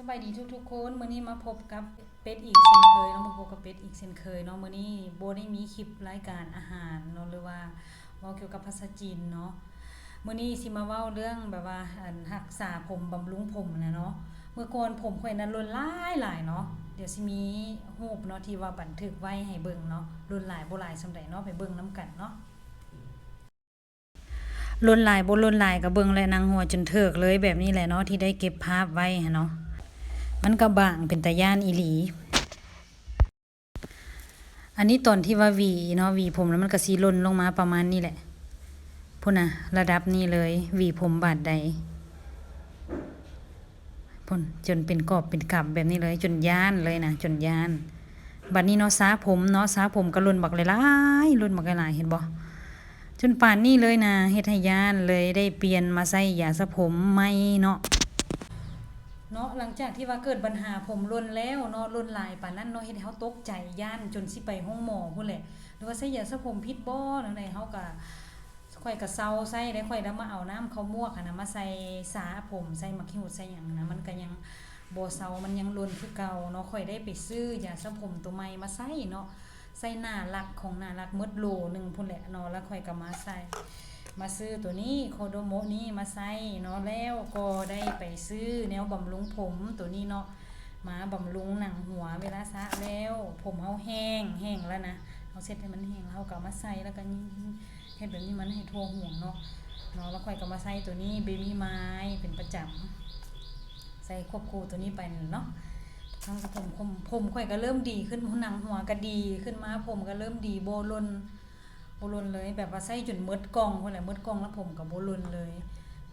สบายดีทุกๆคนมื้อนี้มาพบกับเป็ดอีกเช่นเคยเนาะมาพบกับเป็ดอีกเช่นเคยเนาะมื้อนี้โบได้มีคลิปรายการอาหารเนาะหรือว่าเว้าเกี่ยวกับภาษาจีนเนาะมื้อนี้สิมาเว้าเรื่องแบบว่าอันรักษาผมบำรุงผมนะเนาะเมื่อก่อนผมข่อยนั้นล้นหลายหลายเนาะเดี๋ยวสิมีรูปเนาะที่ว่าบันทึกไว้ให้เบิ่งเนาะล้นหลายบ่หลายซำใดเนาะไปเบิ่งนํกันเนาะลนลายบ่ลนลายก็เบิ่งและนางหัวจนเถิกเลยแบบนี้แหละเนาะที่ได้เก็บภาพไว้เนาะ มันก็บางเป็นตาย่านอีหลี อันนี้ตอนที่ว่าวีเนาะวีผมแล้วมันก็สิหล่นลงมาประมาณนี้แหละพุ่นนะระดับนี้เลยวีผมบาดใดพุ่นจนเป็นกอบเป็นกับแบบนี้เลย จนย่านเลยนะจนย่านบัดนี้เนาะซาผมเนาะซาผมก็ล่นบักหลายๆล่นบักหลายเห็นบ่จนป่านนี้เลยนะเฮ็ดให้ย่านเลยได้เปลี่ยนมาใส่ยาสระผมใหม่เนาะ เนาะหลังจากที่ว่าเกิดปัญหาผมร่นแล้วเนาะร่นลายปานนั้นเนาะเฮ็ดให้เฮาตกใจย่านจนสิไปห้องหมอพุ่นแหละหรือว่าใส่ยาสระผมผิดบ่จังไดเฮาก็ค่อยก็เซาใส่ได้ค่อยแล้วมาเอาน้ำข้าวมวกหันน่ะมาใส่สาผมใส่มะขิวใส่หยังนะมันก็ยังบ่เซามันยังร่นคือเก่าเนาะค่อยได้ไปซื้อยาสระผมตัวใหม่มาใส่เนาะใส่หน้ารักของหน้ารักหมดโลนึงพุ่นแหละเนาะแล้วค่อยก็มาใส่ มาซื้อตัวนี้โคโดโมะนี้มาใส่เนาะแล้วก็ได้ไปซื้อแนวบำรุงผมตัวนี้เนาะมาบำรุงหนังหัวเวลาสะแล้ว ผมเฮาแห้งแห้งแล้วนะเอาเสร็จให้มันแห้งแล้วเฮาก็เอามาใส่แล้วก็ยิ่เฮ็ดแบบนี้มันให้ทั่วหัวเนาะเนาะแล้วค่อยก็มาใส่ตัวนี้เบบี้ไม้เป็นประจำใส่ควบคู่ตัวนี้ไปเนาะทั้งผมผมผมข่อยก็เริ่มดีขึ้นหนังหัวก็ดีขึ้นมาผมก็เริ่มดีโบลน บลนเลยแบบว่าใส่จนหมดกล่องพุ่นแหละหมดกล่องแล้วผมก็โบลนเลย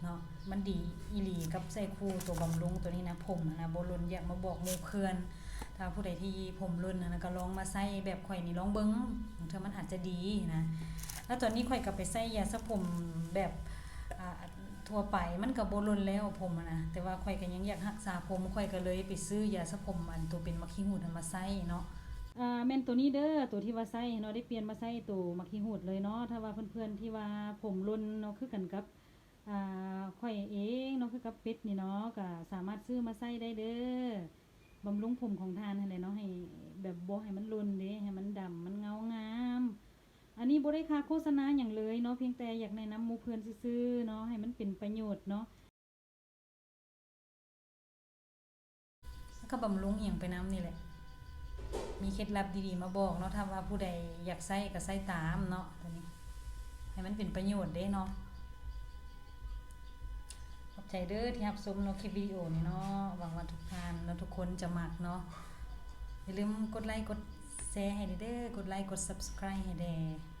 เนาะมันดีอีหลีกับใส่คู่ตัวบำรุงตัวนี้นะผมนะโบลนอยากมาบอกหมู่เพื่อนถ้าผู้ใดที่ผมรุนนะก็ลองมาใส่แบบข่อยนี่ลองเบิ้งเธอมันอาจจะดีนะ แล้วตอนนี้ข่อยก็ไปใส่ยาสระผมแบบอ่าทั่วไปมันก็บ่ลนแล้วผมนะแต่ว่าข่อยก็ยังอยากรักษาผมข่อยก็เลยไปซื้อยาสระผมอันตัวเป็นมะขิหูดอันมาใส่เนาะ อ่าแม่นตัวนี้เด้อตัวที่ว่าใส่เนาะได้เปลี่ยนมาใส่ตัวมะขิหูดเลยเนาะถ้าว่าเพื่อนๆที่ว่าผมลนเนาะคือกันกับอ่าข่อยเองเนาะคือกับเป็ดนี่เนาะก็สามารถซื้อมาใส่ได้เด้อบำรุงผมของทานนั่นแหละเนาะให้แบบโบให้มันลนเด้ให้มันดำมันเงางาม อันนี้บ่ได้ค่าโฆษณาหยังเลยเนาะเพียงแต่อยากแนะนำมูเพื่อนซื่อเนาะให้มันเป็นประโยชน์เนาะแล้วก็บำรุงอีหยังไปน้ำนี่แหละ มีเคล็ดลับดีๆมาบอกเนาะถ้าว่าผู้ใดอยากใส่ก็ใส่ตามเนาะตัวนี้ ให้มันเป็นประโยชน์ได้เนาะขอบใจเด้อที่รับชมเนาะคลิปวิดีโอนี้เนาะหวังว่าทุกท่านและทุกคนจะมักเนาะอย่าลืมกดไลค์กดแชร์ให้เด้อกดไลค์กด Subscribe ให้เด้อ